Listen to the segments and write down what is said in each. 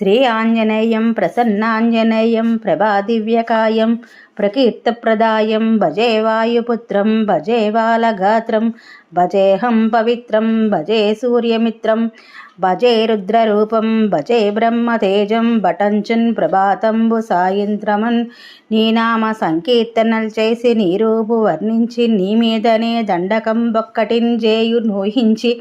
శ్రీ ఆంజనేయం ప్రసన్నాంజనేయం ప్రభాదివ్యకాయం ప్రకీర్తప్రదాయం భజే వాయుపుత్రం భజే బాలగాత్రం భజేహం పవిత్రం భజే సూర్యమిత్రం భజే రుద్రరూపం భజే బ్రహ్మతేజం భటంచన్ ప్రభాతంబు సాయంత్రమన్ నీ నామ సంకీర్తనలు చేసి నీ రూపు వర్ణించి నీ మీదనే దండకం బొక్కటిన్ జేయు నూహించి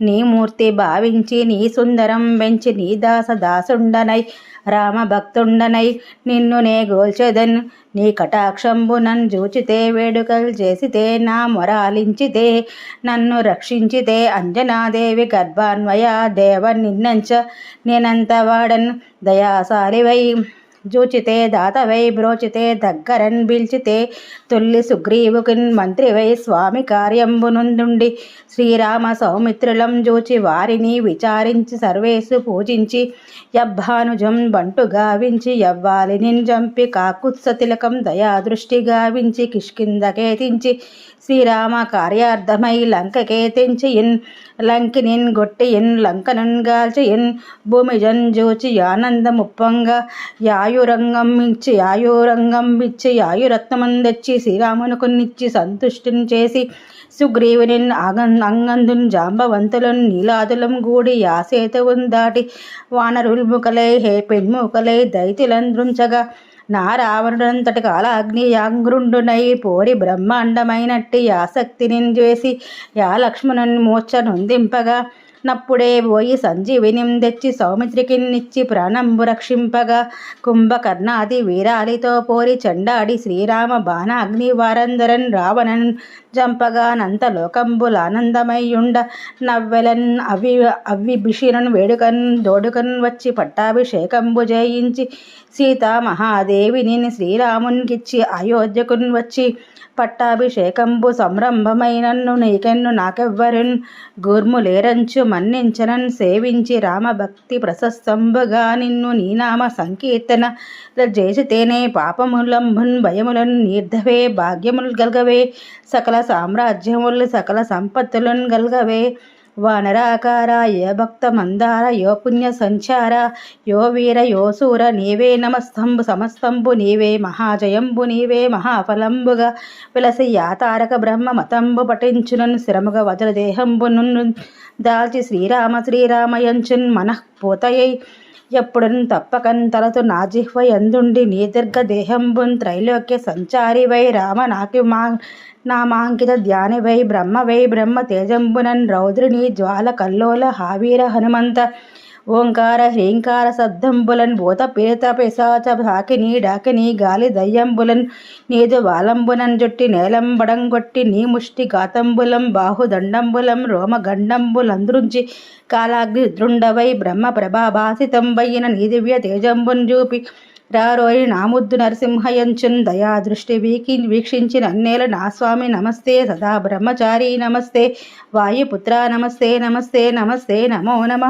నీ మూర్తి భావించి నీ సుందరం వెంచి నీ దాస దాసుండనై రామభక్తుండనై నిన్ను నే గోల్చెదన్ నీ కటాక్షంబు నన్ను జూచితే వేడుకలు చేసితే నా మొరాలించితే నన్ను రక్షించితే అంజనాదేవి గర్భాన్వయ దేవ నిన్నంచ నేనంత వాడన్ దయాసాలివై జూచితే దాతవై బ్రోచితే దగ్గరన్ పిలిచితే తొల్లి సుగ్రీవుకిన్ మంత్రివై స్వామి కార్యంబునుందుండి శ్రీరామ సౌమిత్రులం జూచి వారిని విచారించి సర్వేసు పూజించి యబ్బానుజం బంటు గావించి యవ్వాలిని జంపి కాకుత్స తిలకం దయాదృష్టి గావించి కిష్కిందకేతించి శ్రీరామ కార్యార్థమై లంకకే ఇన్ లంకినిన్ గొట్టియిన్ లంకనున్ గాల్చియిన్ భూమిజన్ జూచి ఆనందముప్పంగా ఆయురంగం ఇచ్చి ఆయురంగం ఇచ్చి యాయురత్నమందెచ్చి శ్రీరామునకునిచ్చి సంతుష్టిని చేసి సుగ్రీవుని అగం అంగందున్ జాంబవంతులను నీలాదులం గూడి యాసేతవున్ దాటి వానరుల్ముఖలై హే పెన్ముఖలై దైతులంద్రుంచగా నా రావణుడంతటి కాల యాంగ్రుండునై పోరి బ్రహ్మాండమైనట్టి ఆసక్తిని చేసి యా లక్ష్మణుని మూర్ఛ నొందింపగా నప్పుడే పోయి సంజీవినిం తెచ్చి సౌమిత్రికిన్నిచ్చి ప్రాణంబు రక్షింపగా కుంభకర్ణాది వీరాలితో పోరి చండాడి శ్రీరామ బాణాగ్ని వారందరన్ రావణన్ జంపగానంత లోకంబులానందమయ్యుండ నవ్వెలన్ అవి అవి వేడుకన్ దోడుకన్ వచ్చి పట్టాభిషేకంబు జయించి సీతా మహాదేవిని శ్రీరామునికిచ్చి అయోధ్యకున్ వచ్చి పట్టాభిషేకంబు సంరంభమైనన్ను నీకెన్ను నాకెవ్వరున్ గుర్ములేరంచు మన్నించనన్ సేవించి రామభక్తి ప్రశస్తంబుగా నిన్ను నీనామ సంకీర్తన చేసితేనే పాపములంబన్ భయములను నిర్ధవే భాగ్యములు గల్గవే సకల సామ్రాజ్యములు సకల సంపత్తులను గల్గవే. వానరాకార ఏ భక్త మందార యో పుణ్య సంచార యో వీర యో సూర నీవే నమస్తంబు సమస్తంబు నీవే మహాజయంబు నీవే మహాఫలంబుగా విలసి యాతారక బ్రహ్మ మతంబు పఠించునన్ శ్రమగ నున్ను దాల్చి శ్రీరామ శ్రీరామయంచున్ మనఃపూతయై ఎప్పుడను తప్పకంతలతో తలతు నా జిహ్వ ఎందుండి నీ దీర్ఘ దేహంబున్ త్రైలోక్య సంచారివై రామ నాకి మా నామాంకిత ధ్యానివై బ్రహ్మవై బ్రహ్మ తేజంబునన్ రౌద్రిని జ్వాల కల్లోల హావీర హనుమంత ఓంకార హ్రీంకార శబ్దంబులన్ భూత పీత పిశాచ సాకిని డాకిని గాలి దయ్యంబులన్ నీదు వాలంబునన్ జుట్టి నేలంబడంగొట్టి నీ ముష్టి గాతంబులం బాహుదండంబులం రోమగండంబులందృంచి కాలాగ్ని దృండవై బ్రహ్మ ప్రభాభాసితంబైన నీ దివ్య తేజంబున్ చూపి రారోయి నాముద్దు నరసింహయంచున్ దయాదృష్టి వీకి వీక్షించిన అన్నేల నా స్వామి నమస్తే సదా బ్రహ్మచారి నమస్తే వాయుపుత్ర నమస్తే నమస్తే నమస్తే నమో నమ.